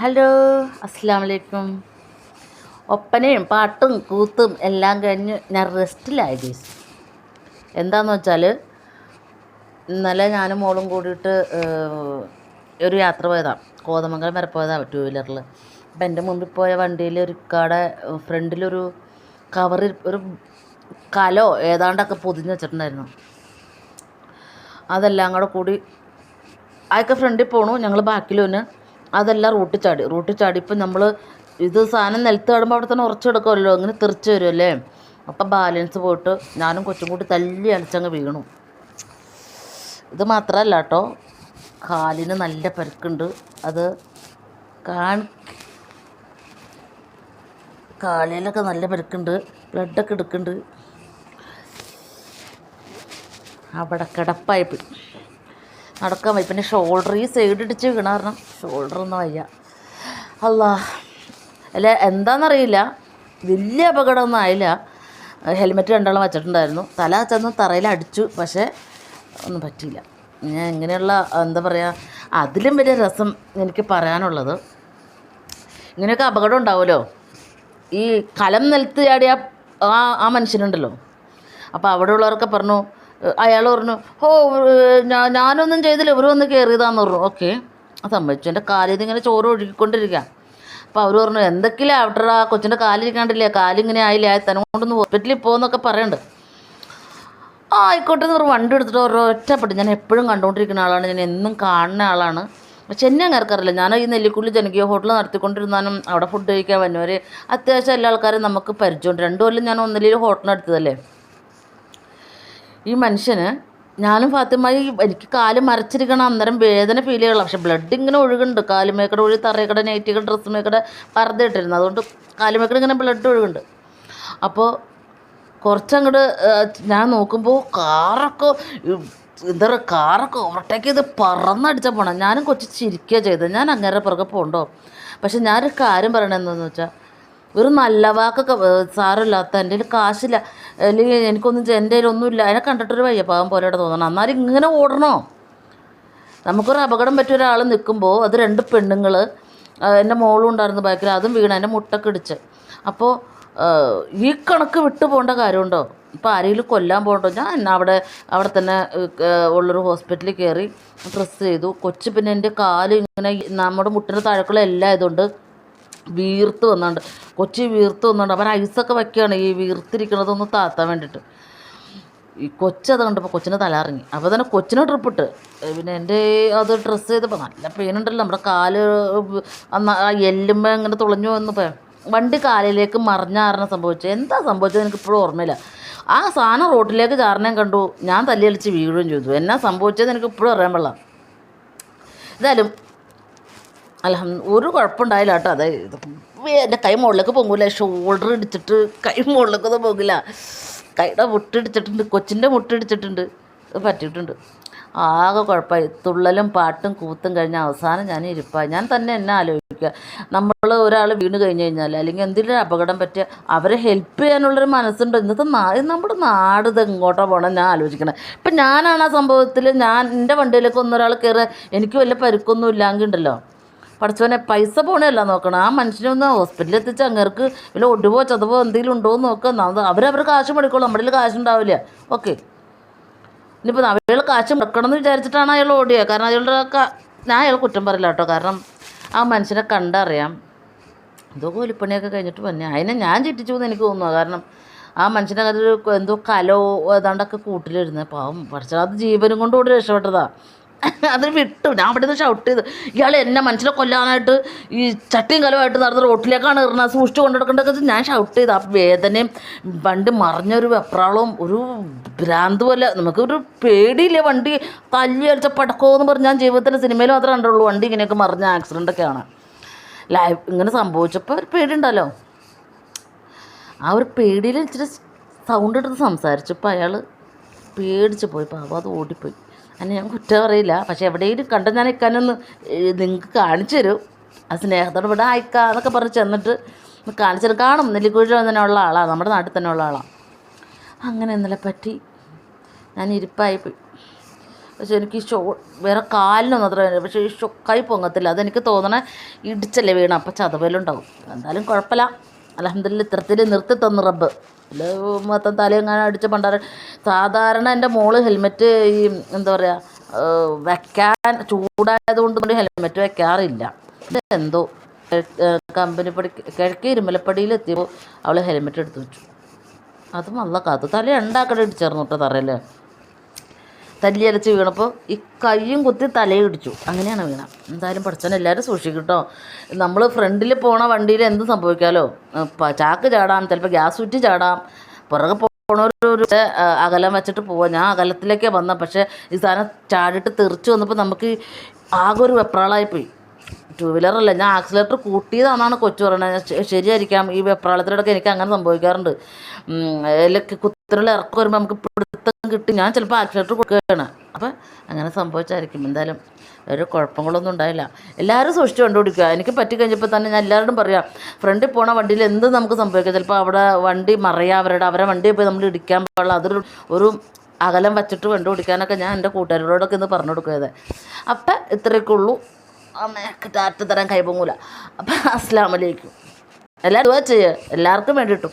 Hello അസ്സാം വലൈക്കും ഒപ്പനയും പാട്ടും കൂത്തും എല്ലാം കഴിഞ്ഞ് ഞാൻ റെസ്റ്റിലായി ഗീസ്. എന്താണെന്ന് വെച്ചാൽ ഇന്നലെ ഞാനും മോളും കൂടിയിട്ട് ഒരു യാത്ര പോയതാണ് കോതമംഗലം വരെ പോയതാണ് ടൂ വീലറിൽ അപ്പം എന്റെ മുമ്പിൽ പോയ വണ്ടിയിൽ ഒരു കട ഫ്രണ്ടിലൊരു കവറിൽ ഒരു കലോ ഏതാണ്ടൊക്കെ പൊതിഞ്ഞ് വെച്ചിട്ടുണ്ടായിരുന്നു. അതെല്ലാം കൂടെ കൂടി അതൊക്കെ ഫ്രണ്ടിൽ പോണു ഞങ്ങൾ ബാക്കിൽ വന്ന് അതെല്ലാം റൂട്ടിൽ ചാടി. റൂട്ടിൽ ചാടി ഇപ്പം നമ്മൾ ഇത് സാധനം നിലത്ത് കാണുമ്പോൾ അവിടെ തന്നെ ഉറച്ചെടുക്കുമല്ലോ അങ്ങനെ തെറിച്ച് വരുമല്ലേ അപ്പം ബാലൻസ് പോയിട്ട് ഞാനും കൊച്ചും കൂടി തല്ലി അടിച്ചങ്ങ് വീണു. ഇത് മാത്രമല്ല കേട്ടോ കാലിന് നല്ല പരുക്കുണ്ട്. അത് കാണി കാലിലൊക്കെ നല്ല പരുക്കുണ്ട്. ബ്ലഡൊക്കെ എടുക്കുന്നുണ്ട് അവിടെ കിടപ്പായി പോയി. നടക്കാൻ വയ്യ. പിന്നെ ഷോൾഡർ ഈ സൈഡ് ഇടിച്ച് വീണ കാരണം ഷോൾഡർ ഒന്നും വയ്യ. അല്ല അല്ല എന്താണെന്നറിയില്ല വലിയ അപകടമൊന്നും ആയില്ല. ഹെൽമെറ്റ് രണ്ടാളും വച്ചിട്ടുണ്ടായിരുന്നു. തല ചെന്ന് തറയിൽ അടിച്ചു. പക്ഷേ ഒന്നും പറ്റിയില്ല. ഞാൻ ഇങ്ങനെയുള്ള എന്താ പറയുക അതിലും വലിയ രസം എനിക്ക് പറയാനുള്ളത്. ഇങ്ങനെയൊക്കെ അപകടം ഉണ്ടാവുമല്ലോ. ഈ കലം നിലത്ത് ചാടിയ ആ ആ മനുഷ്യനുണ്ടല്ലോ. അപ്പോൾ അവിടെ ഉള്ളവരൊക്കെ പറഞ്ഞു അയാൾ പറഞ്ഞു ഹോ ഞാനൊന്നും ചെയ്തില്ല ഇവർ വന്ന് കയറിയതാന്ന് പറഞ്ഞു. ഓക്കെ. സമ്മതിച്ചു. എന്റെ കാലിൽ നിന്ന് ഇങ്ങനെ ചോറ് ഒഴുകിക്കൊണ്ടിരിക്കുക അപ്പോൾ അവർ പറഞ്ഞു എന്തൊക്കെയില്ല അവിടെ ആ കൊച്ചിന്റെ കാലിരിക്കാണ്ടില്ലേ? കാലിങ്ങനെ ആയില്ല? തന്നെ കൊണ്ടൊന്ന് ഹോസ്പിറ്റലിൽ പോകുന്നൊക്കെ പറയുന്നുണ്ട് ആ ആയിക്കോട്ടെ എന്ന് പറഞ്ഞു വണ്ടി എടുത്തിട്ട് ഒരൊറ്റപ്പെട്ട് ഞാൻ എപ്പോഴും കണ്ടുകൊണ്ടിരിക്കുന്ന ആളാണ്. ഞാൻ എന്നും കാണുന്ന ആളാണ്. പക്ഷെ എന്നെ അങ്ങനെ അറിയില്ല. ഞാൻ ഈ നെല്ലിക്കുള്ളി ജനകീയ ഹോട്ടൽ നടത്തിക്കൊണ്ടിരുന്നാലും അവിടെ ഫുഡ് കഴിക്കാൻ വന്നവർ അത്യാവശ്യം എല്ലാ ആൾക്കാരും നമുക്ക് പരിചയമുണ്ട്. രണ്ടു കൊല്ലം ഞാൻ ഒന്നിലൊരു ഹോട്ടൽ നടത്തിയതല്ലേ? ഈ മനുഷ്യന് ഞാനും ഫാത്തിമായി എനിക്ക് കാൽ മരച്ചിരിക്കണം അന്നേരം വേദന ഫീൽ ചെയ്യണം പക്ഷെ ബ്ലഡ് ഇങ്ങനെ ഒഴുകുന്നുണ്ട്. കാലുമേക്കടെ ഒഴി തറയക്കടെ നൈറ്റിക്കടെ ഡ്രസ്സുമേക്കടെ പർദ്ദ ഇട്ടിരുന്നു അതുകൊണ്ട് കാലുമേക്കടെ ഇങ്ങനെ ബ്ലഡ് ഒഴുകുന്നുണ്ട്. അപ്പോൾ കുറച്ചങ്ങോട്ട് ഞാൻ നോക്കുമ്പോൾ കാറൊക്കെ എന്താ പറയുക കാറൊക്കെ ഓവർടേക്ക് ചെയ്ത് പറന്നടിച്ച പോണം. ഞാനും കൊച്ചു ചിരിക്കുക ചെയ്തത്. ഞാൻ അങ്ങനെ പുറകെ പോകണ്ടോ പക്ഷെ ഞാനൊരു കാര്യം പറയണതെന്ന് വെച്ചാൽ ഒരു നല്ല വാക്കൊക്കെ സാരമില്ലാത്ത എന്റെ കയ്യിൽ കാശില്ല. അല്ലെങ്കിൽ എനിക്കൊന്നും എന്റെ കയ്യിലൊന്നുമില്ല. അതിനെ കണ്ടിട്ടൊരു വയ്യപ്പാകം പോലെ തോന്നണം. എന്നാലും ഇങ്ങനെ ഓടണോ? നമുക്കൊരു അപകടം പറ്റിയ ഒരാൾ നിൽക്കുമ്പോൾ അത് രണ്ട് പെണ്ണുങ്ങൾ എന്റെ മോളും ഉണ്ടായിരുന്നു ബാക്കിൽ അതും വീണ് എന്റെ മുട്ടൊക്കെ ഇടിച്ച്. അപ്പോൾ ഈ കണക്ക് വിട്ടു പോകേണ്ട കാര്യമുണ്ടോ? ഇപ്പോൾ ആരെങ്കിലും കൊല്ലാൻ പോകണ്ടോ? ഞാൻ അവിടെ അവിടെ തന്നെ ഉള്ളൊരു ഹോസ്പിറ്റലിൽ കയറി ഡ്രസ്സ് ചെയ്തു. കൊച്ചു പിന്നെ എന്റെ കാൽ ഇങ്ങനെ നമ്മുടെ മുട്ടിന്റെ താഴെക്കുള്ള എല്ലാം ഇതുകൊണ്ട് വീർത്ത് വന്നുണ്ട്. കൊച്ചി വീർത്ത് വന്നുണ്ട്. അവൻ ഐസൊക്കെ വയ്ക്കുകയാണ്. ഈ വീർത്തിരിക്കണതൊന്ന് താത്താൻ വേണ്ടിയിട്ട്. ഈ കൊച്ചത് കണ്ടപ്പോൾ കൊച്ചിന് തലറിങ്ങി അപ്പോൾ തന്നെ കൊച്ചിന് ട്രിപ്പിട്ട് പിന്നെ എന്റെ അത് ഡ്രസ്സ് ചെയ്തപ്പോൾ നല്ല പെയിൻ ഉണ്ടല്ലോ. നമ്മുടെ കാൽ എല്ലുമ്പോൾ ഇങ്ങനെ തുളഞ്ഞു വന്നപ്പോൾ വണ്ടി കാലിലേക്ക് മറിഞ്ഞാരണം സംഭവിച്ചു. എന്താ സംഭവിച്ചത് എനിക്ക് ഇപ്പോഴും ഓർമ്മയില്ല. ആ സാധനം റോട്ടിലേക്ക് ചാറിനേം കണ്ടു. ഞാൻ തല്ലിയടിച്ച് വീഴുകയും ചെയ്തു. എന്നാ സംഭവിച്ചത് എനിക്ക് ഇപ്പോഴും അറിയാൻ പാടില്ല. എന്തായാലും അല്ല ഒരു കുഴപ്പമുണ്ടായില്ല കേട്ടോ. അത് എന്റെ കൈ മുകളിലേക്ക് പൊങ്ങൂല. ഷോൾഡർ ഇടിച്ചിട്ട് കൈ മുകളിലേക്കൊന്നും പോകില്ല കൈയുടെ മുട്ടിടിച്ചിട്ടുണ്ട് കൊച്ചിന്റെ മുട്ടിടിച്ചിട്ടുണ്ട് പറ്റിയിട്ടുണ്ട്. ആകെ കുഴപ്പമായി. തുള്ളലും പാട്ടും കൂത്തും കഴിഞ്ഞ അവസാനം ഞാൻ ഇരിപ്പാ. ഞാൻ തന്നെ എന്നെ ആലോചിക്കുക. നമ്മൾ ഒരാൾ വീണ് കഴിഞ്ഞ് കഴിഞ്ഞാൽ അല്ലെങ്കിൽ എന്തെങ്കിലും അപകടം പറ്റിയ അവരെ ഹെൽപ്പ് ചെയ്യാനുള്ളൊരു മനസ്സുണ്ട്. ഇന്നത്തെ നാ നമ്മുടെ നാട് ഇത് എങ്ങോട്ടാ പോകണം ഞാൻ ആലോചിക്കണം. ഇപ്പം ഞാനാണ് ആ സംഭവത്തിൽ ഞാൻ എന്റെ വണ്ടിയിലേക്ക് ഒന്നൊരാൾ കയറുക എനിക്ക് വല്ല പരുക്കൊന്നും ഇല്ലാങ്കിൽ ഉണ്ടല്ലോ പഠിച്ചവനെ പൈസ പോണല്ല നോക്കണം. ആ മനുഷ്യനൊന്ന് ഹോസ്പിറ്റലിൽ എത്തിച്ച് അങ്ങേർക്ക് വല്ല ഒടുവോ ചതവോ എന്തെങ്കിലും ഉണ്ടോ എന്ന് നോക്കുക അവരവർ കാശ് മേടിക്കോളൂ. നമ്മുടെ കാശ് ഉണ്ടാവില്ല. ഓക്കെ. ഇനിയിപ്പോൾ അയാൾ കാശ് മുടക്കണം എന്ന് വിചാരിച്ചിട്ടാണ് അയാൾ ഓടിയത്. കാരണം അയാളുടെ ഞാൻ അയാൾ കുറ്റം പറയില്ല കേട്ടോ. കാരണം ആ മനുഷ്യനെ കണ്ടറിയാം. എന്തോ കൂലിപ്പണിയൊക്കെ കഴിഞ്ഞിട്ട് വന്നെ. അതിനെ ഞാൻ ചിട്ടിച്ചു എന്ന് എനിക്ക് തോന്നുന്നു കാരണം ആ മനുഷ്യന്റെ ഒരു എന്തോ കലോ ഏതാണ്ടൊക്കെ കൂട്ടിലിരുന്നത് പാവം. പഠിച്ചത് അത് ജീവനും കൊണ്ട് ഓടി രക്ഷപ്പെട്ടതാ. അത് വിട്ടു. ഞാൻ അവിടെ നിന്ന് ഷൗട്ട് ചെയ്ത്. ഇയാൾ എന്നെ മനുഷ്യനെ കൊല്ലാനായിട്ട് ഈ ചട്ടിയും കലമായിട്ട് നടന്ന് റോട്ടിലേക്കാണ് ഇറങ്ങുന്നത് സൂക്ഷിച്ചു കൊണ്ടുനടക്കേണ്ടത് ഞാൻ ഷൗട്ട് ചെയ്ത്. ആ വേദനയും വണ്ടി മറിഞ്ഞൊരു വെപ്രാളവും ഒരു ഭ്രാന്ത് പോലെ. നമുക്കൊരു പേടിയില്ല വണ്ടി തല്ലി അടിച്ച പടക്കോ എന്ന് പറഞ്ഞ് ഞാൻ ജീവിതത്തിന്റെ സിനിമയിൽ മാത്രമേ കണ്ടുള്ളൂ. വണ്ടി ഇങ്ങനെയൊക്കെ മറിഞ്ഞ ആക്സിഡന്റൊക്കെയാണ് ലൈവ് ഇങ്ങനെ സംഭവിച്ചപ്പോൾ ഒരു പേടിയുണ്ടല്ലോ. ആ ഒരു പേടിയിൽ ഇച്ചിരി സൗണ്ട് എടുത്ത് സംസാരിച്ചപ്പോൾ അയാൾ പേടിച്ച് പോയി. പാവം അത് ഓടിപ്പോയി. അതിന് ഞാൻ കുറ്റം അറിയില്ല. പക്ഷെ എവിടെയും കണ്ട ഞാൻ ഇക്കാനൊന്ന് നിങ്ങൾക്ക് കാണിച്ചു തരും. ആ സ്നേഹത്തോടെ ഇവിടെ അയക്കാം എന്നൊക്കെ പറഞ്ഞ് ചെന്നിട്ട് കാണിച്ചത് കാണും. നെല്ലിക്കുഴി തന്നെ ഉള്ള ആളാണ് നമ്മുടെ നാട്ടിൽ തന്നെ ഉള്ള ആളാണ് അങ്ങനെ ഇന്നലെ പറ്റി. ഞാൻ ഇരിപ്പായി പോയി. പക്ഷെ എനിക്ക് ഷോ വേറെ കാലിനൊന്നും അത്ര പക്ഷേ ഈ ഷൊക്കായി പൊങ്ങത്തില്ല. അതെനിക്ക് തോന്നണേ ഇടിച്ചല്ലേ വീണ. അപ്പം ചതവലുണ്ടാവും. എന്തായാലും കുഴപ്പമില്ല. അലഹമ്മദില്ല ഇത്തരത്തിൽ നിർത്തി തന്നു റബ്ബ്. അല്ല മൊത്തം തലയെങ്ങാനും അടിച്ച പണ്ടാറ സാധാരണ എന്റെ മോൾ ഹെൽമെറ്റ് ഈ എന്താ പറയുക വെക്കാൻ ചൂടായതുകൊണ്ട് ഹെൽമെറ്റ് വെക്കാറില്ല. എന്തോ കമ്പനി പടി കിഴക്കേ ഇരുമലപ്പടിയിൽ എത്തിയപ്പോൾ അവൾ ഹെൽമെറ്റ് എടുത്ത് വെച്ചു. അതും നല്ല കാത്തു തല ഉണ്ടാക്കടെ ഇടിച്ചേർന്നു കേട്ടോ തറയല്ലേ? തല്ലി അരച്ച് വീണപ്പോൾ ഈ കയ്യും കുത്തി തലയും ഇടിച്ചു. അങ്ങനെയാണ് വീണ. എന്തായാലും പഠിച്ചാൽ എല്ലാവരും സൂക്ഷിക്കും കേട്ടോ നമ്മൾ ഫ്രണ്ടിൽ പോണ വണ്ടിയിൽ എന്ത് സംഭവിക്കാമല്ലോ ചാക്ക് ചാടാം ചിലപ്പോൾ ഗ്യാസ് കുറ്റി ചാടാം. പുറകെ പോണൊരു അകലം വെച്ചിട്ട് പോവാം. ഞാൻ അകലത്തിലേക്കേ വന്ന. പക്ഷേ ഈ സാധനം ചാടിയിട്ട് തെറിച്ച് വന്നപ്പോൾ നമുക്ക് ആകെ ഒരു വെപ്രാളായിപ്പോയി ടൂ വീലറല്ല ഞാൻ ആക്സിലേറ്റർ കൂട്ടിയതാണെന്നാണ് കൊച്ചു പറയുന്നത് ശരിയായിരിക്കാം. ഈ വെപ്രാളത്തിലൊക്കെ എനിക്ക് അങ്ങനെ സംഭവിക്കാറുണ്ട്. അതിലൊക്കെ കുത്തിനുള്ള ഇറക്കം വരുമ്പോൾ നമുക്ക് പിടുത്തം കിട്ടി. ഞാൻ ചിലപ്പോൾ ആക്സിലേറ്റർ കൊടുക്കുകയാണ്. അപ്പം അങ്ങനെ സംഭവിച്ചായിരിക്കും. എന്തായാലും ഒരു കുഴപ്പങ്ങളൊന്നും ഉണ്ടായില്ല. എല്ലാവരും സൂക്ഷിച്ച് കണ്ടുപിടിക്കുക എനിക്ക് പറ്റി കഴിഞ്ഞപ്പോൾ തന്നെ ഞാൻ എല്ലാവരോടും പറയാം. ഫ്രണ്ടിൽ പോണ വണ്ടിയിൽ എന്ത് നമുക്ക് സംഭവിക്കാം? ചിലപ്പോൾ അവിടെ വണ്ടി മറയാ അവരുടെ അവരെ വണ്ടിയിൽ പോയി നമ്മൾ ഇടിക്കാൻ പാടില്ല. അതൊരു ഒരു അകലം വച്ചിട്ട് കണ്ടുപിടിക്കാനൊക്കെ ഞാൻ എന്റെ കൂട്ടുകാരോടൊക്കെ ഇന്ന് പറഞ്ഞു കൊടുക്കുന്നത് അപ്പം ഇത്രയൊക്കെ ഉള്ളൂ. അമ്മയൊക്കെ ടാറ്റ തരാൻ കൈപൊങ്ങൂല അപ്പം അസ്ലാമലേക്കും എല്ലാവരും ചെയ്യുക എല്ലാവർക്കും വേണ്ടിയിട്ടും.